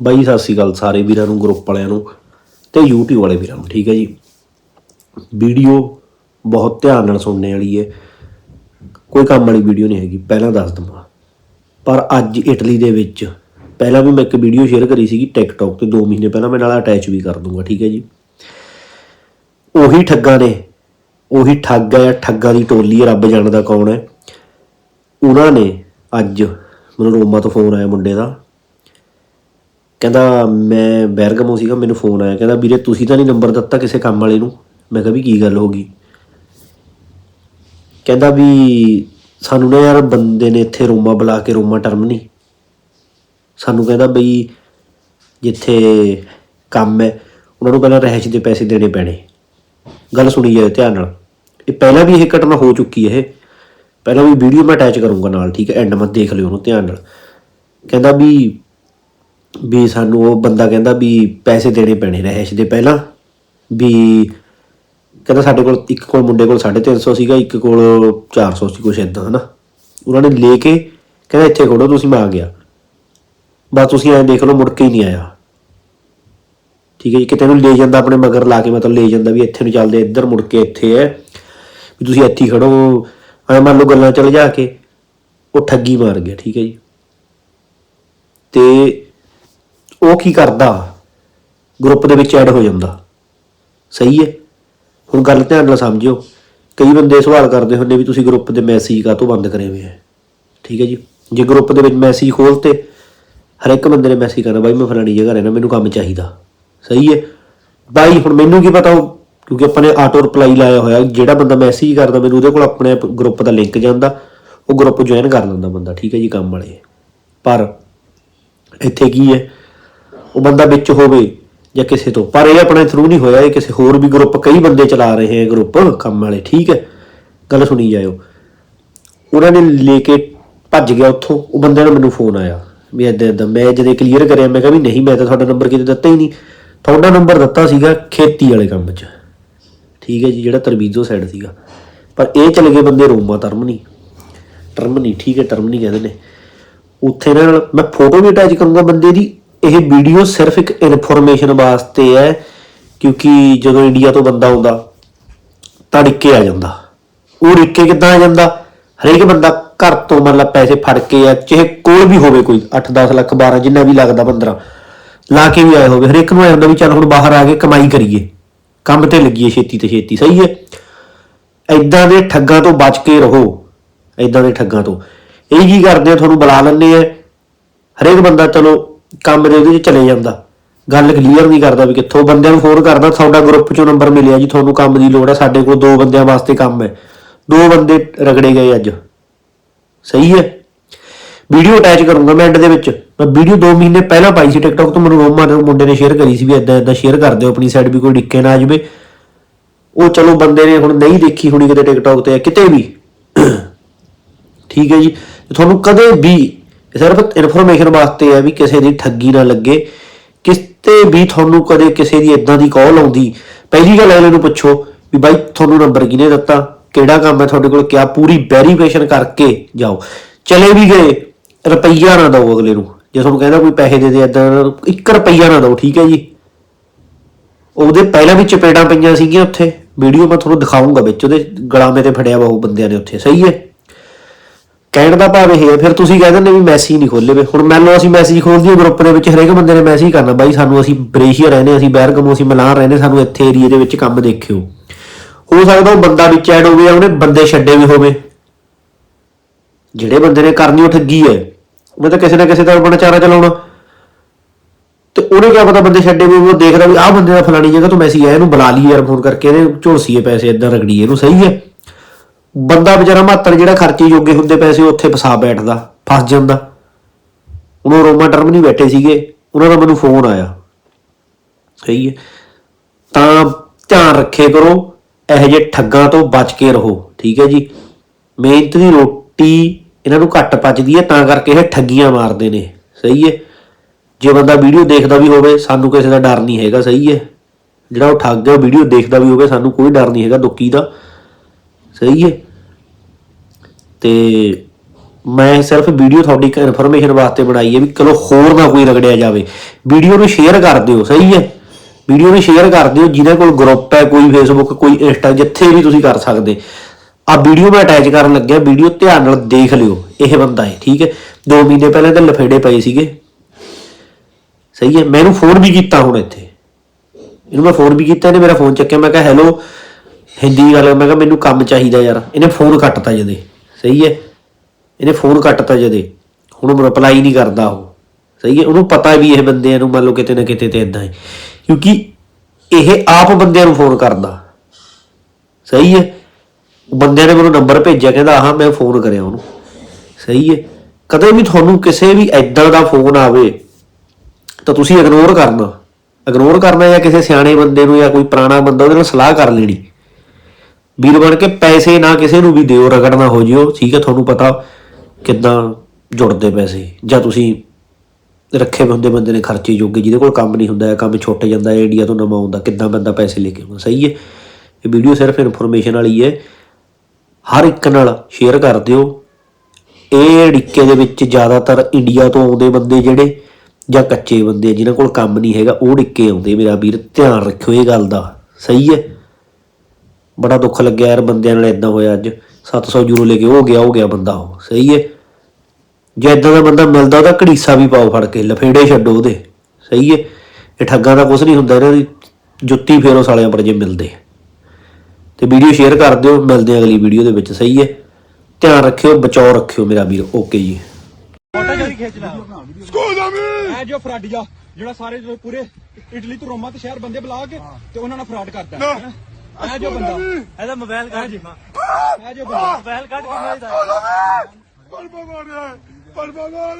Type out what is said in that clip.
ਬਾਈ, ਸਤਿ ਸ੍ਰੀ ਅਕਾਲ ਸਾਰੇ ਵੀਰਾਂ ਨੂੰ ਗਰੁੱਪ ਵਾਲਿਆਂ ਨੂੰ ਤੇ YouTube ਵਾਲੇ ਵੀਰਾਂ ਨੂੰ, ਠੀਕ ਹੈ ਜੀ? ਵੀਡੀਓ ਬਹੁਤ ਧਿਆਨ ਨਾਲ ਸੁਣਨੇ ਵਾਲੀ ਹੈ। ਕੋਈ ਕੰਮ ਵਾਲੀ ਵੀਡੀਓ ਨਹੀਂ ਹੈਗੀ, ਪਹਿਲਾਂ ਦੱਸ ਦਵਾਂ। ਪਰ ਅੱਜ ਇਟਲੀ ਦੇ ਵਿੱਚ ਪਹਿਲਾਂ ਵੀ ਮੈਂ ਇੱਕ ਵੀਡੀਓ ਸ਼ੇਅਰ ਕਰੀ ਸੀਗੀ TikTok ਤੇ 2 ਮਹੀਨੇ ਪਹਿਲਾਂ ਮੈਂ ਨਾਲ ਅਟੈਚ ਵੀ ਕਰ ਦੂੰਗਾ, ਠੀਕ ਹੈ ਜੀ? ਉਹੀ ਠੱਗਾਂ ਨੇ, ਉਹੀ ਠੱਗ ਹੈ, ਠੱਗਾਂ ਦੀ ਟੋਲੀ ਹੈ, ਰੱਬ ਜਾਣਦਾ ਕੌਣ ਹੈ। ਉਹਨਾਂ ਨੇ ਅੱਜ ਮੈਨੂੰ ਰੋਮਾ ਤੋਂ ਫੋਨ ਆਇਆ ਮੁੰਡੇ ਦਾ। ਕਹਿੰਦਾ, ਮੈਂ ਬੈਰਗਮੋ ਸੀਗਾ, ਮੈਨੂੰ ਫੋਨ ਆਇਆ। ਕਹਿੰਦਾ, ਵੀਰੇ, ਤੁਸੀਂ ਤਾਂ ਨਹੀਂ ਨੰਬਰ ਦਿੱਤਾ ਕਿਸੇ ਕੰਮ ਵਾਲੇ ਨੂੰ? ਮੈਂ ਕਿਹਾ ਵੀ ਕੀ ਗੱਲ ਹੋ ਗਈ? ਕਹਿੰਦਾ ਵੀ, ਸਾਨੂੰ ਨਾ ਯਾਰ ਬੰਦੇ ਨੇ ਇੱਥੇ ਰੋਮਾ ਬੁਲਾ ਕੇ, ਰੋਮਾ ਟਰਮ ਨਹੀਂ ਸਾਨੂੰ ਕਹਿੰਦਾ ਬਈ, ਜਿੱਥੇ ਕੰਮ ਹੈ, ਉਹਨਾਂ ਨੂੰ ਪਹਿਲਾਂ ਰਹਿਸ਼ ਦੇ ਪੈਸੇ ਦੇਣੇ ਪੈਣੇ। ਗੱਲ ਸੁਣੀ ਜਾਏ ਧਿਆਨ ਨਾਲ। ਇਹ ਪਹਿਲਾਂ ਵੀ ਇਹ ਘਟਨਾ ਹੋ ਚੁੱਕੀ ਹੈ ਇਹ। ਪਹਿਲਾਂ ਵੀ ਵੀਡੀਓ ਮੈਂ ਅਟੈਚ ਕਰੂੰਗਾ ਨਾਲ, ਠੀਕ ਹੈ? ਐਂਡ ਮੈਂ ਦੇਖ ਲਿਓ ਉਹਨੂੰ, ਧਿਆਨ ਨਾਲ। ਕਹਿੰਦਾ ਵੀ ਵੀ ਸਾਨੂੰ ਉਹ ਬੰਦਾ ਕਹਿੰਦਾ ਵੀ ਪੈਸੇ ਦੇਣੇ ਪੈਣੇ ਰਹਿਸ਼ ਦੇ ਪਹਿਲਾਂ, ਵੀ ਕਹਿੰਦਾ ਸਾਡੇ ਕੋਲ ਇੱਕ ਕੋਲ ਮੁੰਡੇ ਕੋਲ 350 ਸੀਗਾ, ਇੱਕ ਕੋਲ 400 ਸੀ ਕੁਛ ਇਦਾਂ ਹਨਾ? ਉਹਨਾਂ ਨੇ ਲੈ ਕੇ ਕਹਿੰਦਾ ਇੱਥੇ ਖੜੋ, ਤੁਸੀਂ ਮੈਂ ਆ ਗਿਆ। ਬਸ ਤੁਸੀਂ ਐਂ ਦੇਖ ਲਓ, ਮੁੜ ਕੇ ਹੀ ਨਹੀਂ ਆਇਆ। ਠੀਕ ਹੈ ਜੀ, ਕਿਤੇ ਨੂੰ ਲੈ ਜਾਂਦਾ ਆਪਣੇ ਮਗਰ ਲਾ ਕੇ, ਮਤਲਬ ਲੈ ਜਾਂਦਾ ਵੀ ਇੱਥੇ ਨੂੰ ਚੱਲਦੇ, ਇੱਧਰ ਮੁੜ ਕੇ ਇੱਥੇ ਹੈ ਵੀ ਤੁਸੀਂ ਇੱਥੇ ਹੀ ਖੜੋ। ਐ ਮੰਨ ਲਓ ਗੱਲਾਂ ਚੱਲ ਜਾ ਕੇ, ਉਹ ਠੱਗੀ ਮਾਰ ਗਿਆ, ਠੀਕ ਹੈ ਜੀ। ਤੇ ਉਹ ਕੀ ਕਰਦਾ? ਗਰੁੱਪ ਦੇ ਵਿੱਚ ਐਡ ਹੋ ਜਾਂਦਾ। ਸਹੀ ਹੈ। ਹੁਣ ਗੱਲ ਧਿਆਨ ਨਾਲ ਸਮਝਿਓ। ਕਈ ਬੰਦੇ ਸਵਾਲ ਕਰਦੇ ਹੁੰਦੇ ਵੀ ਤੁਸੀਂ ਗਰੁੱਪ ਦੇ ਮੈਸੇਜ ਕਾਹਤੋਂ ਬੰਦ ਕਰੇ ਹੋਏ ਹੈ ਠੀਕ ਹੈ ਜੀ। ਜੇ ਗਰੁੱਪ ਦੇ ਵਿੱਚ ਮੈਸੇਜ ਖੋਲਤੇ ਹਰ ਇੱਕ ਬੰਦੇ ਨੇ ਮੈਸੇਜ ਕਰਨਾ, ਬਾਈ ਮੈਂ ਫਲਾਣੀ ਜਗ੍ਹਾ ਰਹਿਣਾ, ਮੈਨੂੰ ਕੰਮ ਚਾਹੀਦਾ। ਸਹੀ ਹੈ। ਬਾਈ, ਹੁਣ ਮੈਨੂੰ ਕੀ ਪਤਾ ਉਹ, ਕਿਉਂਕਿ ਆਪਾਂ ਨੇ ਆਟੋ ਰਿਪਲਾਈ ਲਾਇਆ ਹੋਇਆ, ਜਿਹੜਾ ਬੰਦਾ ਮੈਸੇਜ ਕਰਦਾ, ਮੈਨੂੰ ਉਹਦੇ ਕੋਲ ਆਪਣੇ ਗਰੁੱਪ ਦਾ ਲਿੰਕ ਜਾਂਦਾ, ਉਹ ਗਰੁੱਪ ਜੁਆਇਨ ਕਰ ਲੈਂਦਾ ਬੰਦਾ। ਠੀਕ ਹੈ ਜੀ, ਕੰਮ ਵਾਲੇ। ਪਰ ਇੱਥੇ ਕੀ ਹੈ? ਉਹ ਬੰਦਾ ਵਿੱਚ ਹੋਵੇ ਜਾਂ ਕਿਸੇ ਤੋਂ। ਪਰ ਇਹ ਆਪਣੇ ਥਰੂ ਨਹੀਂ ਹੋਇਆ, ਇਹ ਕਿਸੇ ਹੋਰ ਵੀ ਗਰੁੱਪ ਕਈ ਬੰਦੇ ਚਲਾ ਰਹੇ ਹੈ ਗਰੁੱਪ ਕੰਮ ਵਾਲੇ, ਠੀਕ ਹੈ? ਗੱਲ ਸੁਣੀ ਜਾਇਓ। ਉਹਨਾਂ ਨੇ ਲੈ ਕੇ ਭੱਜ ਗਿਆ ਉੱਥੋਂ, ਉਹ ਬੰਦੇ ਨੇ ਮੈਨੂੰ ਫੋਨ ਆਇਆ ਵੀ ਏਦਾਂ ਏਦਾਂ, ਮੈਂ ਜਦੇ ਕਲੀਅਰ ਕਰਿਆ, ਮੈਂ ਕਿਹਾ ਵੀ ਨਹੀਂ, ਮੈਂ ਤਾਂ ਤੁਹਾਡਾ ਨੰਬਰ ਕਿਤੇ ਦਿੱਤਾ ਹੀ ਨਹੀਂ। ਤੁਹਾਡਾ ਨੰਬਰ ਦਿੱਤਾ ਸੀਗਾ ਖੇਤੀ ਵਾਲੇ ਕੰਮ 'ਚ। ਠੀਕ ਹੈ ਜੀ, ਜਿਹੜਾ ਤਰਬੀਜੋ ਸਾਈਡ ਸੀਗਾ। ਪਰ ਇਹ ਚਲੇ ਗਏ ਬੰਦੇ ਰੋਮਾ ਟਰਮਨੀ ਟਰਮਨੀ ਠੀਕ ਹੈ ਟਰਮਨੀ ਕਹਿੰਦੇ ਨੇ। ਉੱਥੇ ਨਾਲ ਮੈਂ ਫੋਟੋ ਵੀ ਅਟੈਚ ਕਰੂੰਗਾ ਬੰਦੇ ਦੀ ਇਹ ਵੀਡੀਓ ਸਿਰਫ ਇੱਕ ਇਨਫੋਰਮੇਸ਼ਨ ਵਾਸਤੇ ਹੈ, ਕਿਉਂਕਿ ਜਦੋਂ ਇੰਡੀਆ ਤੋਂ ਬੰਦਾ ਆਉਂਦਾ ਤਾਂ ਡਿੱਕੇ ਆ ਜਾਂਦਾ। ਉਹ ਰਿੱਕੇ ਕਿੱਦਾਂ ਆ ਜਾਂਦਾ? ਹਰੇਕ ਬੰਦਾ ਘਰ ਤੋਂ ਮਤਲਬ ਪੈਸੇ ਫੜ ਕੇ ਆ ਚਾਹੇ ਕੋਲ ਵੀ ਹੋਵੇ ਕੋਈ 8-10 ਲੱਖ 12 ਜਿੰਨਾ ਵੀ ਲੱਗਦਾ 15 ਲਾ ਕੇ ਵੀ ਆਏ ਹੋਵੇ। ਹਰੇਕ ਨੂੰ ਆਇਆ ਹੁੰਦਾ ਵੀ ਚੱਲ ਹੁਣ ਬਾਹਰ ਆ ਕੇ ਕਮਾਈ ਕਰੀਏ। ਕੰਮ ਤੇ ਲੱਗੀਏ ਛੇਤੀ ਤੇ ਛੇਤੀ, ਸਹੀ ਹੈ? ਐਦਾਂ ਦੇ ਠੱਗਾਂ ਤੋਂ ਬਚ ਕੇ ਰਹੋ। ਐਦਾਂ ਦੇ ਠੱਗਾਂ ਤੋਂ। ਇਹ ਕੀ ਕਰਦੇ ਆ? ਤੁਹਾਨੂੰ ਬੁਲਾ ਲੈਂਦੇ ਆ। ਹਰੇਕ ਬੰਦਾ ਚਲੋ ਕੰਮ ਦੇ ਉਹਦੇ 'ਚ ਚਲੇ ਜਾਂਦਾ। ਗੱਲ ਕਲੀਅਰ ਨਹੀਂ ਕਰਦਾ ਵੀ ਕਿੱਥੋਂ। ਬੰਦਿਆਂ ਨੂੰ ਫੋਨ ਕਰਦਾ, ਤੁਹਾਡਾ ਗਰੁੱਪ 'ਚੋਂ ਨੰਬਰ ਮਿਲਿਆ ਜੀ, ਤੁਹਾਨੂੰ ਕੰਮ ਦੀ ਲੋੜ ਹੈ, ਸਾਡੇ ਕੋਲ ਦੋ ਬੰਦਿਆਂ ਵਾਸਤੇ ਕੰਮ ਹੈ। ਦੋ ਬੰਦੇ ਰਗੜੇ ਗਏ ਅੱਜ। ਸਹੀ ਹੈ। ਵੀਡੀਓ ਅਟੈਚ ਕਰੂੰਗਾ ਮੈਂ ਐਂਡ ਦੇ ਵਿੱਚ। ਮੈਂ ਵੀਡੀਓ 2 ਮਹੀਨੇ ਪਹਿਲਾਂ ਪਾਈ ਸੀ ਟਿਕਟੌਕ ਤੋਂ, ਮੈਨੂੰ ਰੋਮਾ ਨੇ ਮੁੰਡੇ ਨੇ ਸ਼ੇਅਰ ਕਰੀ ਸੀ ਵੀ ਇਦਾਂ ਇਦਾਂ ਸ਼ੇਅਰ ਕਰ ਦਿਓ ਆਪਣੀ ਸਾਈਡ ਵੀ ਕੋਈ ਡਿੱਕੇ ਨਾ ਆ ਜਾਵੇ। ਉਹ ਚਲੋ ਬੰਦੇ ਨੇ ਹੁਣ ਨਹੀਂ ਦੇਖੀ ਹੋਣੀ ਕਿਤੇ ਟਿਕਟੌਕ ਤੇ, ਕਿਤੇ ਵੀ। ਠੀਕ ਹੈ ਜੀ। ਤੁਹਾਨੂੰ ਕਦੇ ਵੀ ਇਹ ਸਿਰਫ ਇਨਫੋਰਮੇਸ਼ਨ ਵਾਸਤੇ ਹੈ ਵੀ ਕਿਸੇ ਦੀ ਠੱਗੀ ਨਾ ਲੱਗੇ। ਕਿਤੇ ਵੀ ਤੁਹਾਨੂੰ ਕਦੇ ਕਿਸੇ ਦੀ ਇਦਾਂ ਦੀ ਕਾਲ ਆਉਂਦੀ, ਪਹਿਲੀ ਗੱਲ ਅਗਲੇ ਨੂੰ ਪੁੱਛੋ ਵੀ ਬਾਈ ਤੁਹਾਨੂੰ ਨੰਬਰ ਕਿਹਨੇ ਦਿੱਤਾ? ਕਿਹੜਾ ਕੰਮ ਹੈ ਤੁਹਾਡੇ ਕੋਲ? ਕਿਆ ਪੂਰੀ ਵੈਰੀਫਿਕੇਸ਼ਨ ਕਰਕੇ ਜਾਓ। ਚਲੇ ਵੀ ਗਏ, ਰੁਪਈਆ ਨਾ ਦਿਓ ਅਗਲੇ ਨੂੰ। ਜੇ ਤੁਹਾਨੂੰ ਕਹਿੰਦਾ ਕੋਈ ਪੈਸੇ ਦੇ ਦੇ ਇਦਾਂ 1 ਰੁਪਈਆ ਨਾ ਦਿਓ, ਠੀਕ ਹੈ ਜੀ। ਉਹਦੇ ਪਹਿਲਾਂ ਵੀ ਚਪੇੜਾਂ ਪਈਆਂ ਸੀਗੀਆਂ ਉੱਥੇ। ਵੀਡੀਓ ਮੈਂ ਤੁਹਾਨੂੰ ਦਿਖਾਉਂਗਾ ਵਿੱਚ, ਉਹਦੇ ਗਲਾਮੇ ਤੇ ਫੜਿਆ ਵਾ ਉਹ ਬੰਦਿਆਂ ਨੇ ਉੱਥੇ। ਸਹੀ ਹੈ? ਕਹਿਣ ਦਾ ਭਾਵ ਇਹ ਹੈ, ਫਿਰ ਤੁਸੀਂ ਕਹਿ ਦਿੰਦੇ ਵੀ ਮੈਸੇਜ ਨਹੀਂ ਖੋਲੇ ਵੇ। ਹੁਣ ਮੰਨ ਲਓ ਅਸੀਂ ਮੈਸੇਜ ਖੋਲ ਦਈਏ ਗਰੁੱਪ ਦੇ ਵਿੱਚ, ਹਰੇਕ ਬੰਦੇ ਨੇ ਮੈਸੇਜ ਕਰਨਾ, ਬਾਈ ਸਾਨੂੰ ਅਸੀਂ ਬ੍ਰੇਸ਼ੀਆ ਰਹਿੰਦੇ ਅਸੀਂ ਬੈਰਗਮੋ ਅਸੀਂ ਮਿਲਾਨ ਰਹਿੰਦੇ ਸਾਨੂੰ ਇੱਥੇ ਏਰੀਆ ਦੇ ਵਿੱਚ ਕੰਮ ਦੇਖਿਓ। ਹੋ ਸਕਦਾ ਉਹ ਬੰਦਾ ਵਿੱਚ ਐਡ ਹੋਵੇ ਉਹਨੇ ਬੰਦੇ ਛੱਡੇ ਵੀ ਹੋਵੇ। ਜਿਹੜੇ ਬੰਦੇ ਨੇ ਕਰਨੀ, ਉਹ ਠੱਗੀ ਹੈ। ਉਹਨੇ ਤਾਂ ਕਿਸੇ ਨਾ ਕਿਸੇ ਦਾ ਆਪਣਾ ਚਾਰਾ ਚਲਾਉਣਾ। ਤੇ ਉਹਨੇ ਕਿਆ ਪਤਾ ਬੰਦੇ ਛੱਡੇ ਵੀ ਉਹ ਦੇਖਦਾ ਵੀ ਆਹ ਬੰਦੇ ਦਾ ਫਲਾਣੀ ਜਗ੍ਹਾ ਤੋਂ ਮੈਸੇਜ ਆਇਆ, ਇਹਨੂੰ ਬੁਲਾ ਲਈ ਯਾਰ ਫੋਨ ਕਰਕੇ, ਇਹਦੇ ਝੋਲਸੀਏ ਪੈਸੇ ਇਦਾਂ ਰਗੜੀਏ ਇਹਨੂੰ ਸਹੀ ਹੈ। ਬੰਦਾ ਵਿਚਾਰਾ ਮਾਤਰ ਜਿਹੜਾ ਖਰਚੇ ਜੋਗੇ ਹੁੰਦੇ ਪੈਸੇ ਉੱਥੇ ਫਸਾ ਬੈਠਦਾ, ਫਸ ਜਾਂਦਾ। ਉਹਨੂੰ ਰੋਮਾ ਟਰਮ ਨਹੀਂ ਬੈਠੇ ਸੀਗੇ, ਉਹਨਾਂ ਦਾ ਮੈਨੂੰ ਫੋਨ ਆਇਆ। ਸਹੀ ਹੈ। ਤਾਂ ਧਿਆਨ ਰੱਖੇ ਕਰੋ, ਇਹੋ ਜਿਹੇ ਠੱਗਾਂ ਤੋਂ ਬਚ ਕੇ ਰਹੋ, ਠੀਕ ਹੈ ਜੀ। ਮਿਹਨਤ ਦੀ ਰੋਟੀ ਇਹਨਾਂ ਨੂੰ ਘੱਟ ਪਚਦੀ ਹੈ, ਤਾਂ ਕਰਕੇ ਇਹ ਠੱਗੀਆਂ ਮਾਰਦੇ ਨੇ। ਸਹੀ ਹੈ। ਜੇ ਬੰਦਾ ਵੀਡੀਓ ਦੇਖਦਾ ਵੀ ਹੋਵੇ, ਸਾਨੂੰ ਕਿਸੇ ਦਾ ਡਰ ਨਹੀਂ ਹੈਗਾ, ਸਹੀ ਹੈ। ਜਿਹੜਾ ਉਹ ਠੱਗ ਹੈ ਵੀਡੀਓ ਦੇਖਦਾ ਵੀ ਹੋਵੇ, ਸਾਨੂੰ ਕੋਈ ਡਰ ਨਹੀਂ ਹੈਗਾ ਦੁੱਕੀ ਦਾ। ਸਹੀ ਹੈ। ਤੇ ਮੈਂ ਸਿਰਫ ਵੀਡੀਓ ਤੁਹਾਡੀ ਇਨਫੋਰਮੇਸ਼ਨ ਵਾਸਤੇ ਬਣਾਈ ਹੈ ਵੀ ਚਲੋ ਹੋਰ ਨਾ ਕੋਈ ਰਗੜਿਆ ਜਾਵੇ। ਵੀਡੀਓ ਨੂੰ ਸ਼ੇਅਰ ਕਰ ਦਿਓ, ਸਹੀ ਹੈ। ਵੀਡੀਓ ਨੂੰ ਸ਼ੇਅਰ ਕਰ ਦਿਓ, ਜਿਹਦੇ ਕੋਲ ਗਰੁੱਪ ਹੈ, ਕੋਈ ਫੇਸਬੁੱਕ ਕੋਈ ਇੰਸਟਾ ਜਿੱਥੇ ਵੀ ਤੁਸੀਂ ਕਰ ਸਕਦੇ। ਆ ਵੀਡੀਓ ਮੈਂ ਅਟੈਚ ਕਰਨ ਲੱਗਿਆ ਵੀਡੀਓ ਧਿਆਨ ਨਾਲ ਦੇਖ ਲਿਓ, ਇਹ ਬੰਦਾ ਹੈ, ਠੀਕ ਹੈ। 2 ਮਹੀਨੇ ਪਹਿਲਾਂ ਤਾਂ ਲਫੇੜੇ ਪਏ ਸੀਗੇ। ਸਹੀ ਹੈ ਮੈਨੂੰ ਫੋਨ ਵੀ ਕੀਤਾ ਹੁਣ ਇੱਥੇ। ਇਹਨੂੰ ਮੈਂ ਫੋਨ ਵੀ ਕੀਤਾ, ਇਹਨੇ ਮੇਰਾ ਫੋਨ ਚੱਕਿਆ, ਮੈਂ ਕਿਹਾ ਹੈਲੋ ਹਿੰਦੀ ਗੱਲ ਮੈਂ ਕਿਹਾ ਮੈਨੂੰ ਕੰਮ ਚਾਹੀਦਾ ਯਾਰ। ਇਹਨੇ ਫੋਨ ਕੱਟਤਾ ਜਦੇ। ਸਹੀ ਹੈ? ਇਹਨੇ ਫੋਨ ਕੱਟਤਾ ਜਦੇ। ਹੁਣ ਉਹ ਰਿਪਲਾਈ ਨਹੀਂ ਕਰਦਾ ਉਹ। ਸਹੀ ਹੈ? ਉਹਨੂੰ ਪਤਾ ਵੀ ਇਹ ਬੰਦਿਆਂ ਨੂੰ ਮੰਨ ਲਓ ਕਿਤੇ ਨਾ ਕਿਤੇ ਤੇ ਇਦਾਂ ਹੈ। ਕਿਉਂਕਿ ਇਹ ਆਪ ਬੰਦਿਆਂ ਨੂੰ ਫੋਨ ਕਰਦਾ। ਸਹੀ ਹੈ? ਉਹ ਬੰਦਿਆਂ ਨੇ ਮੈਨੂੰ ਨੰਬਰ ਭੇਜਿਆ, ਕਹਿੰਦਾ, ਆਹ, ਮੈਂ ਫੋਨ ਕਰਿਆ ਉਹਨੂੰ। ਸਹੀ ਹੈ? ਕਦੇ ਵੀ ਤੁਹਾਨੂੰ ਕਿਸੇ ਵੀ ਐਦਾਂ ਦਾ ਫੋਨ ਆਵੇ, ਤਾਂ ਤੁਸੀਂ ਇਗਨੋਰ ਕਰਨਾ। ਇਗਨੋਰ ਕਰਨਾ ਜਾਂ ਕਿਸੇ ਸਿਆਣੇ ਬੰਦੇ ਨੂੰ ਜਾਂ ਕੋਈ ਪੁਰਾਣਾ ਬੰਦਾ, ਉਹਦੇ ਨਾਲ ਸਲਾਹ ਕਰ ਲੈਣੀ। ਵੀਰ ਬਣ ਕੇ ਪੈਸੇ ਨਾ ਕਿਸੇ ਨੂੰ ਵੀ ਦਿਓ, ਰਗੜ ਨਾ ਹੋ ਜਿਓ, ਠੀਕ ਹੈ, ਤੁਹਾਨੂੰ ਪਤਾ ਕਿੱਦਾਂ ਜੁੜਦੇ ਪੈਸੇ, ਜਾਂ ਤੁਸੀਂ ਰੱਖੇ ਹੁੰਦੇ ਬੰਦੇ ਨੇ ਖਰਚੇ ਜੋਗੇ, ਜਿਹਦੇ ਕੋਲ ਕੰਮ ਨਹੀਂ ਹੁੰਦਾ ਹੈ ਕੰਮ ਛੁੱਟ ਜਾਂਦਾ ਹੈ ਇੰਡੀਆ ਤੋਂ ਨਵਾਂ ਆਉਂਦਾ, ਕਿੱਦਾਂ ਬੰਦਾ ਪੈਸੇ ਲੈ ਕੇ ਆਉਂਦਾ, ਸਹੀ ਹੈ? ਇਹ ਵੀਡੀਓ ਸਿਰਫ ਇਨਫੋਰਮੇਸ਼ਨ ਵਾਲੀ ਹੈ। ਹਰ ਇੱਕ ਨਾਲ ਸ਼ੇਅਰ ਕਰ ਦਿਓ। ਇਹ ਅੜਿੱਕੇ ਦੇ ਵਿੱਚ ਜ਼ਿਆਦਾਤਰ ਇੰਡੀਆ ਤੋਂ ਆਉਂਦੇ ਬੰਦੇ ਜਿਹੜੇ, ਜਾਂ ਕੱਚੇ ਬੰਦੇ ਜਿਨ੍ਹਾਂ ਕੋਲ ਕੰਮ ਨਹੀਂ ਹੈਗਾ, ਉਹ ਡਿੱਕੇ ਆਉਂਦੇ, ਮੇਰਾ ਵੀਰ, ਧਿਆਨ ਰੱਖਿਓ ਇਹ ਗੱਲ ਦਾ, ਸਹੀ ਹੈ? ਬੜਾ ਦੁੱਖ ਲੱਗਿਆ ਯਾਰ ਬੰਦਿਆਂ ਨਾਲ ਇਦਾਂ ਹੋਇਆ ਅੱਜ। 700 ਯੂਰੋ ਲੈ ਕੇ ਉਹ ਗਿਆ ਉਹ ਗਿਆ ਬੰਦਾ ਉਹ। ਸਹੀ ਹੈ ਜੇ ਇਦਾਂ ਦਾ ਬੰਦਾ ਮਿਲਦਾ ਉਹਦਾ ਘੜੀਸਾ ਵੀ ਪਾਓ ਫੜ ਕੇ ਲਫੇੜੇ ਛੱਡੋ ਉਹਦੇ। ਸਹੀ ਹੈ ਇਹ ਠੱਗਾਂ ਦਾ ਕੁਝ ਨਹੀਂ ਹੁੰਦਾ ਇਹਨਾਂ ਦੀ ਜੁੱਤੀ ਫੇਰੋ ਸਾਲਿਆਂ ਪਰ ਜੇ ਮਿਲਦੇ। ਤੇ ਵੀਡੀਓ ਸ਼ੇਅਰ ਕਰ ਦਿਓ ਮਿਲਦੇ ਅਗਲੀ ਵੀਡੀਓ ਦੇ ਵਿੱਚ। ਸਹੀ ਹੈ ਧਿਆਨ ਰੱਖਿਓ ਬਚਾਓ ਰੱਖਿਓ ਮੇਰਾ ਵੀਰ। ਓਕੇ ਜੀ। ਫੋਟੋ ਜਿਹੜੀ ਜੋ ਸਾਰੇ ਪੂਰੇ ਇਟਲੀ ਤੋਂ ਰੋਮਾ ਤੇ ਸ਼ਹਿਰ ਬੰਦੇ ਬੁਲਾ ਕੇ ਤੇ ਉਹਨਾਂ ਨਾਲ ਫਰਾਡ ਕਰਦਾ. ਹੈ। ਇਹ ਜੋ ਬੰਦਾ ਇਹਦਾ ਮੋਬਾਈਲ ਕੱਢ ਇਹ ਜੋ ਬੰਦਾ ਮੋਬਾਈਲ ਕੱਢ ਕੇ ਮੈਂ Scusami! Per favore! Per favore!